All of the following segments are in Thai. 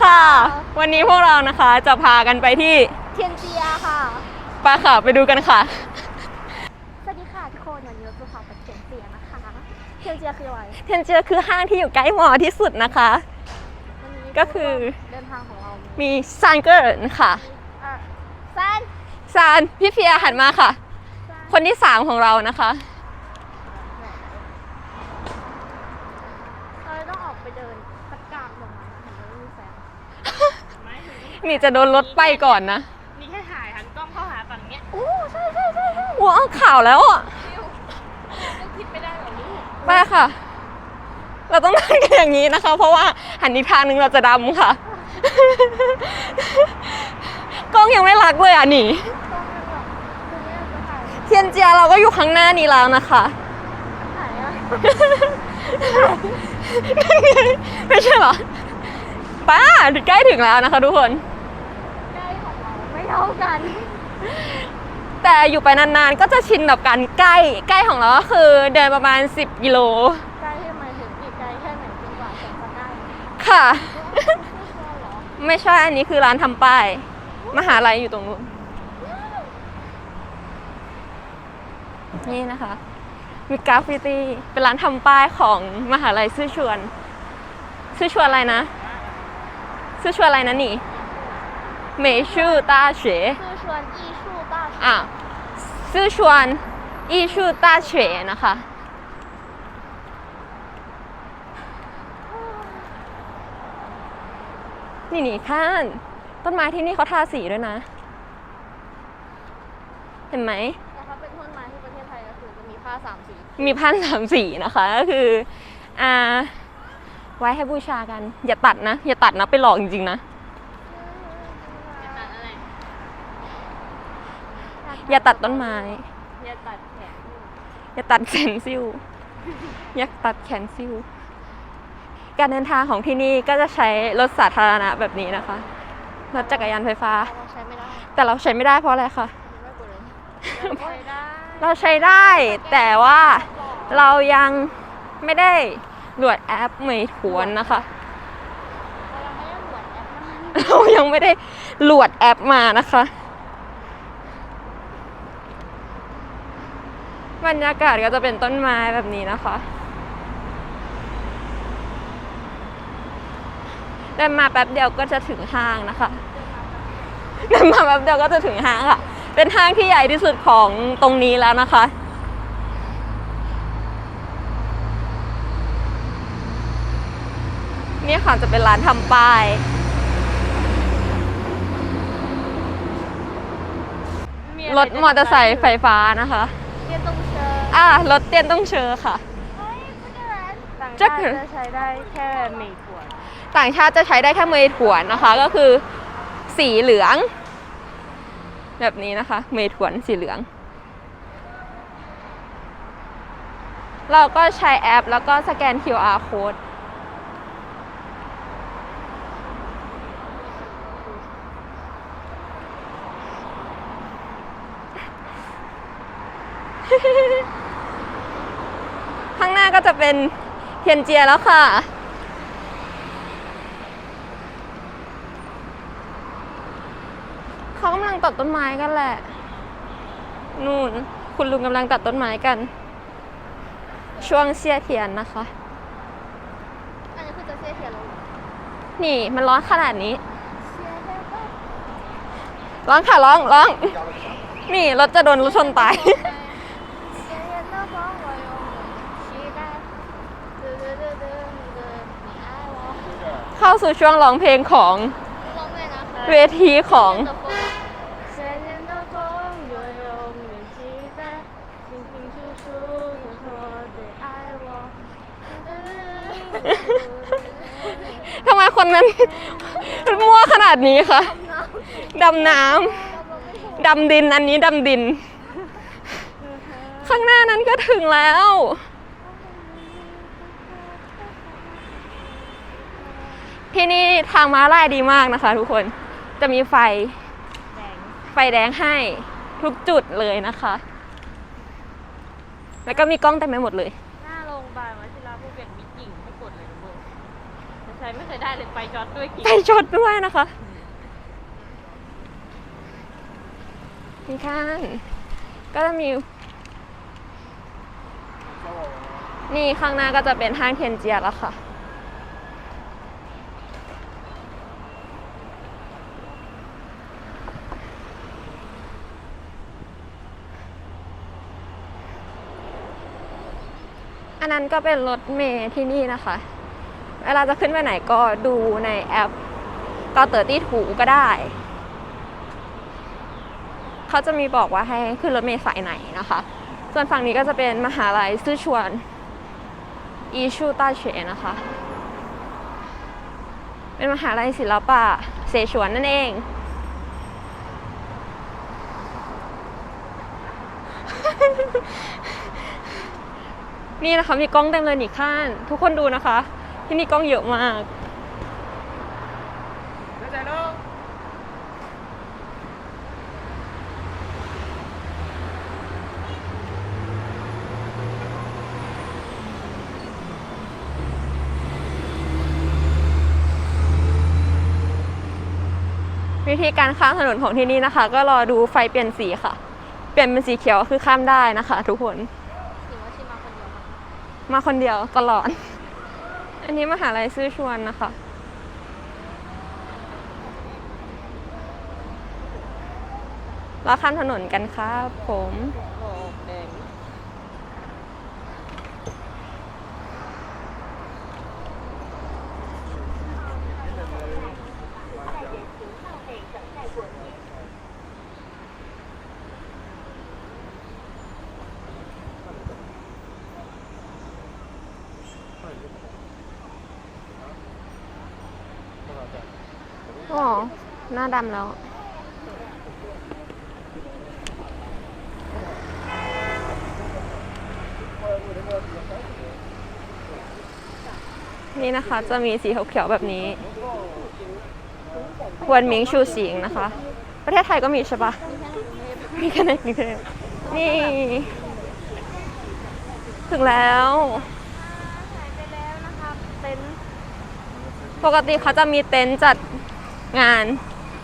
ค่ะ วันนี้พวกเรานะคะจะพากันไปที่เทียนเจียค่ะปาค่ะไปดูกันค่ะ สวัสดีค่ะทุกคนวันนี้เราจะพาไปเทียนเจียนะคะเทียนเจียคืออะไรเทียนเจียคือห้างที่อยู่ใกล้มอที่สุดนะคะ วันนี้ก็คือ เดินทางของเรามีซานเกิร์ค่ะอะแซนซานพี่เพียหันมาค่ะแซนคนที่สามของเรานะคะ เราต้องออกไปเดินพัดกลางตรงนั้นเห็นไหมว่ามีแสง นี่จะโดนรถไปก่อนนะ นี่แค่ถ่ายหันกล้องเข้าหาฝั่งเนี้ยโอ้ใช่ใช่ใช่ใช่ว้าวข่าวแล้วอะก็คิดไม่ได้เหรอลูกไปค่ะ เราต้องนั่งกันอย่างนี้นะคะ เพราะว่าหันอีกทางหนึงเราจะดำค่ะ กล้องยังไม่รักเลยอะหนีต้องเป็นแบบคือเนี่ยจะถ่ายเทียนเจียเราก็อยู่ข้างหน้านี้แล้วนะคะ ถ่ายอะไม่ใช่เหรอป้าใกล้ถึงแล้วนะคะทุกคนใกล้ของ เราไม่เท่ากัน แต่อยู่ไปนานๆก็จะชินกับการใกล้ใกล้ของเราก็คือเดินประมาณ 10กิโลใกล้ที่หมายถึงอีกไกลแค่ไหนจนกว่าจะจะใกล้ค่ะไม่ใช่เหรอไม่ใช่อันนี้คือร้านทำป้าย มหาลัยอยู่ตรงนู้นนี่นะคะ มีกราฟฟิตี้เป็นร้านทำป้ายของมหาลัยซื่อชวน ซื่อชวนอะไรนะ ซื่อชวนอะไรนะนี่ 美术大学คือชวน艺术大学 อ่ะซื่อชวน艺术大学นะคะ นี่นี่ข้านต้นไม้ที่นี่เขาทาสีด้วยนะ เห็นไหม แต่ถ้าเป็นต้นไม้ที่ประเทศไทยก็คือจะมีผ้าสามสี มีพันสามสีนะคะ ก็คืออ่าไว้ให้บูชากัน อย่าตัดนะ อย่าตัดนะ ไปหลอกจริงๆนะ จะ อย่าตัดต้นไม้ อย่าตัดแขนอย่าตัดแขนซิวอย่าตัดแขนซิวการเดินทางของที่นี่ก็จะใช้รถสาธารณะแบบนี้นะคะรถจักรยานไฟฟ้า เราใช้ไม่ได้แต่เราใช้ไม่ได้เพราะอะไรคะไม่กดเลยใช้ได้เราใช้ได้ แต่ว่าเรายังไม่ได้โหลดแอปเหมยถวนนะคะ เรายังไม่ได้หลวดแอปนะเรายังไม่ได้โหลดแอปมานะคะ บรรยากาศก็จะเป็นต้นไม้แบบนี้นะคะเดินมาแป๊บเดียวก็จะถึงห้างนะคะเดินมาแป๊บเดียวก็จะถึงห้างค่ะ เป็นห้างที่ใหญ่ที่สุดของตรงนี้แล้วนะคะนี่ค่ะจะเป็นร้านทำป้าย รถมอเตอร์ไซค์ไฟฟ้านะคะ เรียนตรงเชิญ อ่ารถเตียนต้องเชอค่ะเฮ้ยผู้เดินต่างจะชาติคือจะใช้ได้แค่เมถวนต่างชาติจะใช้ได้แค่เมยถวนนะคะ ก็คือสีเหลือง แบบนี้นะคะ เมยถวนสีเหลือง เราก็ใช้แอปแล้วก็สแกน QR code ข้างหน้าก็จะเป็นเทียนเจียแล้วค่ะ เขากำลังตัดต้นไม้กันแหละ นู่น คุณลุงกำลังตัดต้นไม้กัน ช่วงเสียเทียนนะคะ อันนี้คือจะเสียเทียนแล้วนี่มันร้อนขนาดนี้ร้องค่ะร้องร้อง นี่รถจะโดนรถชนตาย เสียเทียนน้าบ้องเห เข้าสู่ช่วงร้องเพลงของเวทีของทำไมคนนั้นมั่วขนาดนี้คะดำน้ำดำดินอันนี้ดำดิน ข้างหน้านั้นก็ถึงแล้ว ที่นี่ทางม้าลายดีมากนะคะ ทุกคนจะมีไฟแดงไฟแดงให้ทุกจุดเลยนะคะ แล้วก็มีกล้องเต็มไปหมดเลย หน้าโรงพยาบาลวชิระภูเก็ตมีกิ่งให้กดเลยทุกคนใช้ไม่เคยได้เลยไฟช็อตด้วยกี่ไปชดด้วยนะคะนี่ข้างก็จะมี นี่ข้างหน้าก็จะเป็นห้างเทียนเจียแล้วค่ะ อันนั้นก็เป็นรถเมล์ที่นี่นะคะ เวลาจะขึ้นไปไหนก็ดูในแอปก็เตอร์ตี้ถูก็ได้ เขาจะมีบอกว่าให้ขึ้นรถเมล์สายไหนนะคะ ส่วนฝั่งนี้ก็จะเป็นมหาลัยซื่อชวนอีชูต้าเฉนะคะ เป็นมหาลัยศิลปะเสฉวนนั่นเอง นี่นะคะมีกล้องเต็มเลยนี่ข้างทุกคนดูนะคะ ที่นี่กล้องเยอะมากวิธีการข้ามถนนของที่นี่นะคะ ก็รอดูไฟเปลี่ยนสีค่ะ เปลี่ยนเป็นสีเขียวคือข้ามได้นะคะ ทุกคน ถือว่าชิมาคนเดียวค่ะ มาคนเดียวตลอด อันนี้มหาลัยซื้อชวนนะคะเราข้ามถนนกันครับผม อ๋อ หน้าดำแล้ว นี่นะคะจะมีสีเขียวๆแบบนี้ควนมิงชูสิงนะคะ ประเทศไทยก็มีใช่ปะมีแค่ในกรุงเทพนี่ ถึงแล้วหายไปแล้วนะคะเต็นท์ปกติเขาจะมีเต็นท์จัด งาน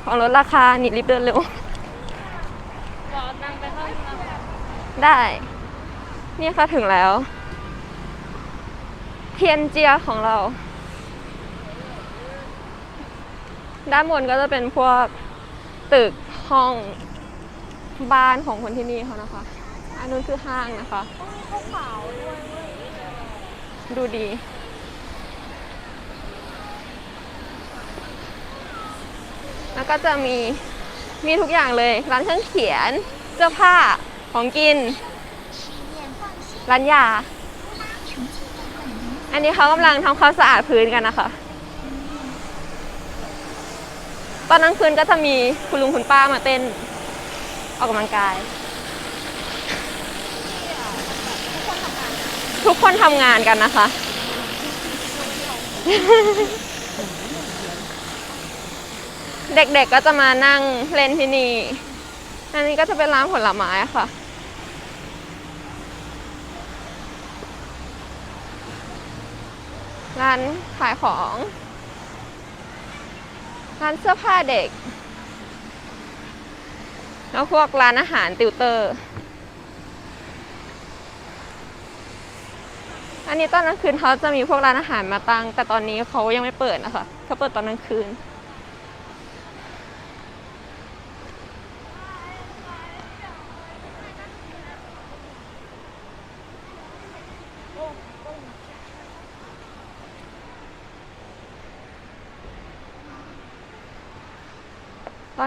ของลดราคานี่รีบเดินเร็วรอนั่งไปเข้าห้องน้ำได้ นี่ค่ะถึงแล้ว เทียนเจียของเรา ด้านบนก็จะเป็นพวกตึกห้องบ้านของคนที่นี่เขานะคะ อันนู้นคือห้างนะคะเขาขาวด้วยดู แล้วก็จะมีมีทุกอย่างเลย ร้านเครื่องเขียน เสื้อผ้าของกิน ร้านยา อันนี้เขากำลังทำความสะอาดพื้นกันนะคะ ตอนกลางคืนก็จะมีคุณลุงคุณป้ามาเต้น ออกกำลังกาย ทุกคนทำงานกันนะคะ เด็กๆก็จะมานั่งเล่นที่นี่ อันนี้ก็จะเป็นร้านผลไม้ค่ะ ร้านขายของ ร้านเสื้อผ้าเด็ก แล้วพวกร้านอาหารติวเตอร์ อันนี้ตอนกลางคืนเขาจะมีพวกร้านอาหารมาตั้ง แต่ตอนนี้เขายังไม่เปิดนะคะเขาเปิดตอนกลางคืน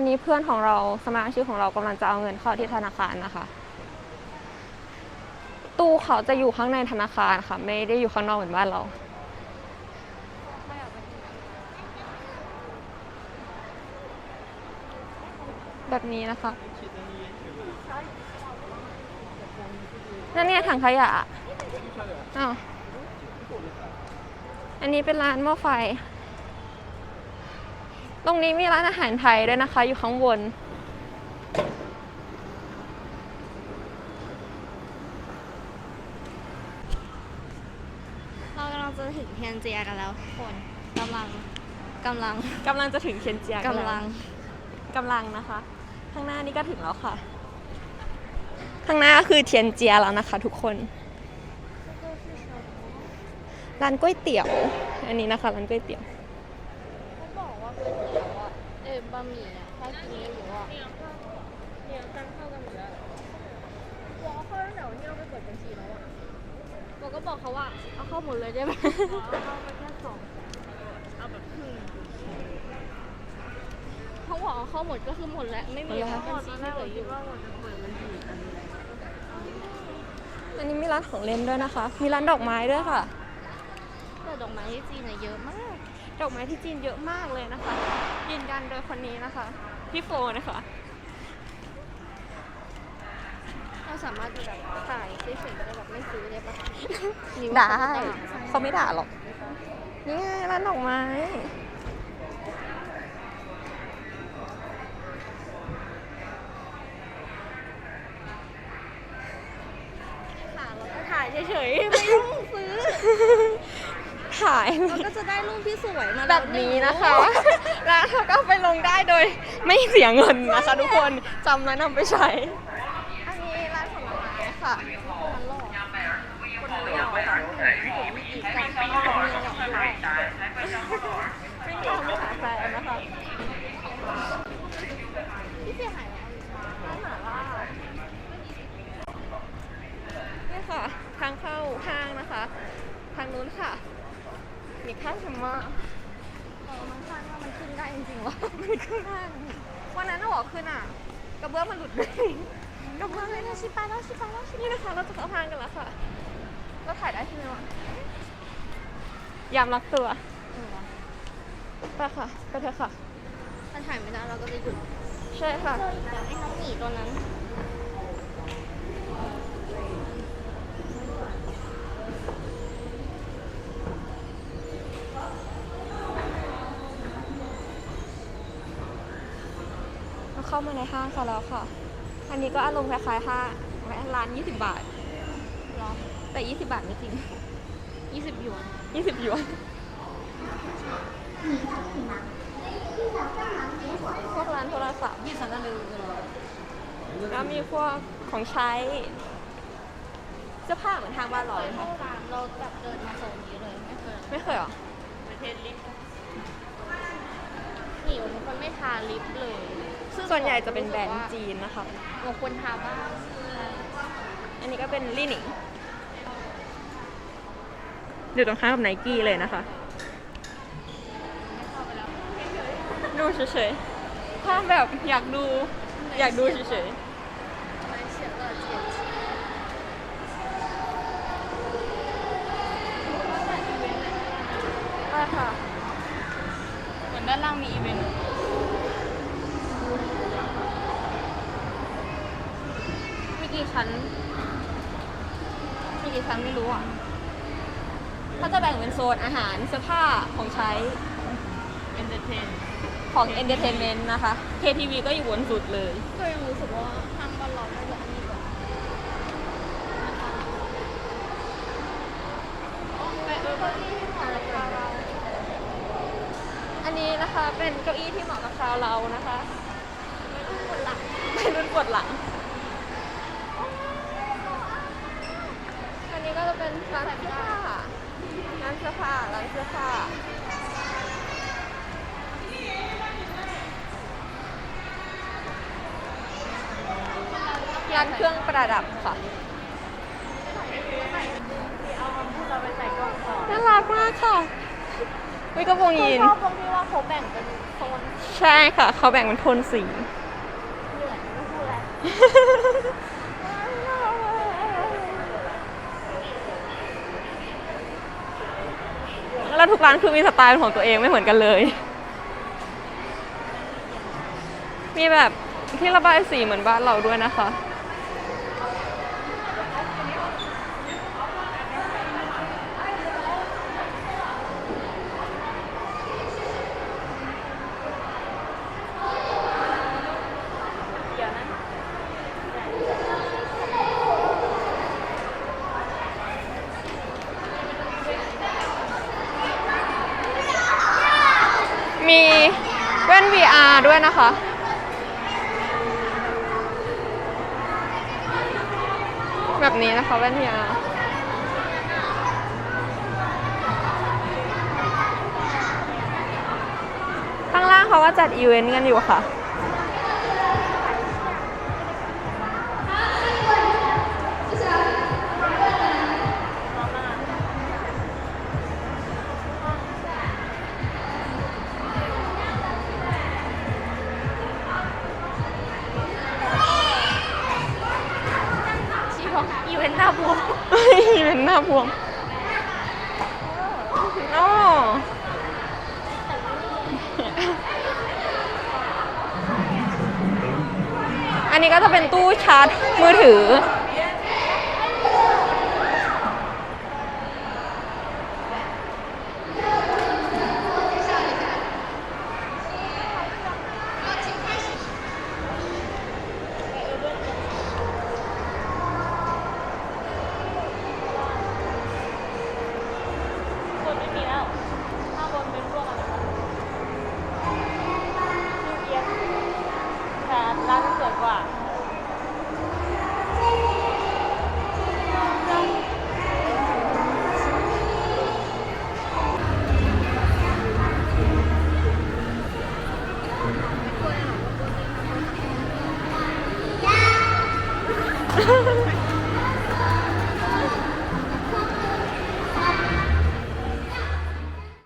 อนนี้เพื่อนของเราสมาชิกของเรากำลังจะเอาเงินเข้าที่ธนาคารนะคะ ตู้เขาจะอยู่ข้างในธนาคารค่ะ ไม่ได้อยู่ข้างนอกเหมือนบ้านเราแบบนี้นะคะนั่นเนี่ยถังขยะอ้าวอันนี้เป็นร้านหม้อไฟ ตรงนี้มีร้านอาหารไทยด้วยนะคะ อยู่ข้างบน เรากำลังจะถึงเทียนเจียกันแล้วทุกคนกำลังกำลังกำลังจะถึงเชียนเจียกำลังกำลังนะคะ ข้างหน้านี่ก็ถึงแล้วค่ะ ข้างหน้าก็คือเทียนเจียแล้วนะคะ ทุกคนร้านก๋วยเตี๋ยว อันนี้นะคะร้านก๋วยเตี๋ยว เขาบอกว่าก๋วยเตี๋ยวอะเออบะหมี่อะถ้ากินเยอะๆอะเรียงกันเข้ากันหมดแล้ววอเข้าตั้งแต่วันที่เราไปเปิดบัญชีแล้วอะเราก็บอกเขาว่าเอาเข้าหมดเลยได้ไหมเอาไปแค่สองเอาแบบครึ่งเขาบอกเอาเข้าหมดก็คือหมดแล้วไม่มีแล้วตบัญอนชีแรที่กเหลืออคิยู่ดว่าเราจะเปิดมันอยู่กันอันนี้มีร้านของเล่นด้วยนะคะ มีร้านดอกไม้ด้วยค่ะ แต่ดอกไม้ที่จีนอะเยอะมาก ดอกไม้ที่จีนเยอะมากเลยนะคะยืนยันโดยคนนี้นะคะพี่โฟนะคะเราสามารถจะแบบถ่ายเฉยๆได้แบบไม่ซื้อได้ปะนี่ได้ว่าเขาจะด่าเขาไม่ด่าหรอก นี่ไงร้านดอกไม้ ค่ะเราก็ถ่ายเฉยๆไม่ต้องซื้อ ถ่าย เราก็จะได้รูปที่สวยมาแบบนี้นะคะ แล้วเขาก็ไปลงได้โดยไม่เสียเงินนะคะ ทุกคนจำแล้วนำไปใช้ อันนี้ร้านผลไม้ค่ะมันหลอกอีกกันก็ของมีหยอกด้วยวิ่งตามไปหาแฟนนะคะที่เสียหายแล้วร้านหมาล่านี่ค่ะ ทางเข้าห้างนะคะ ทางนู้นค่ะ มีข้างธรรมะเออมันคาดว่ามันขึ้นได้จริงๆวะมันขึ้นห้างวันนั้นน่ะบอกขึ้นอะ กระเบื้องมันหลุดเลยกระเบื้องเลยนะชิปาแล้วชิปาแล้วชินี่นะคะ เราจะเข้าห้างกันแล้วค่ะ เราถ่ายได้ใช่ไหมวะยามรักตัวเออวะไปค่ะไปเถอะค่ะ ถ้าถ่ายไม่ได้เราก็จะหยุด ใช่ค่ะเจออีกแล้วไอ้น้องหมีตัวนั้น เราเข้ามาในห้างค่ะแล้วค่ะ อันนี้ก็อารมณ์คล้ายๆห้างร้าน 20 บาทหรอแต่ 20 บาทไม่จริงยี่สิบหยวน20หยวนพวกร้านโทรศัพท์ยี่สิบนั่นเลยแล้วมีพวกของใช้ เสื้อผ้าเหมือนทางบ้านเราเคเลยยเข้าค่ะร้านเราแบบเดินมาโซนนี้เลยไม่เคยไม่เคยเหรอประเทศลิฟต์หมีเป็นคนไม่ทาลิปเลย ส่วนใหญ่จะเป็นแบรนด์จีนนะคะเราควรทาบ้าง อันนี้ก็เป็นลี่หนิงอยู่ตรงข้ามกับไนกี้เลยนะคะดูเฉยๆถ้าแบบอยากดูอยากดูเฉยไม่เชื่อก็เจียนชีๆได้ค่ะ เหมือนด้านล่างมีอีเวนต์ กี่ชั้นมีกี่ชั้นไม่รู้อะถ้าจะแบ่งเป็นโซนอาหารเสื้อผ้าของใช้เอนเตอร์เทนของ Entertainment นะคะ KTV ก็อยู่บนสุดเลยก็ยังรู้สึกว่าทางบ้านเราน่าจะอันนี้กว่าไปเออเก้าอี้ที่เหมาะกับเราอันนี้นะคะเป็นเก้าอี้ที่เหมาะกับชาวเรานะคะไม่ต้องปวดหลังไม่รุ่นปวดหลัง อันนี้ ก็จะเป็นร้านเสื้อผ้าร้านเสื้อผ้าร้านเสื้อผ้าร้านเครื่องประดับค่ะเราไปใส่กล้องก่อนน่ารักมากค่ะวิกระโปรงยีนชอบตรงที่ว่าเขาแบ่งเป็นโซนใช่ค่ะ เขาแบ่งเป็นโทนสีเหนื่อยไม่พูดแล้ว แล้วทุกร้านคือมีสไตล์ของตัวเองไม่เหมือนกันเลย มีแบบที่ระบายสีเหมือนบ้านเราด้วยนะคะ นะคะแบบนี้นะคะแว่น VR ข้างล่างเขาก็จัดอีเวนต์กันอยู่ค่ะ อ๋ออันนี้ก็จะเป็นตู้ชาร์จมือถือ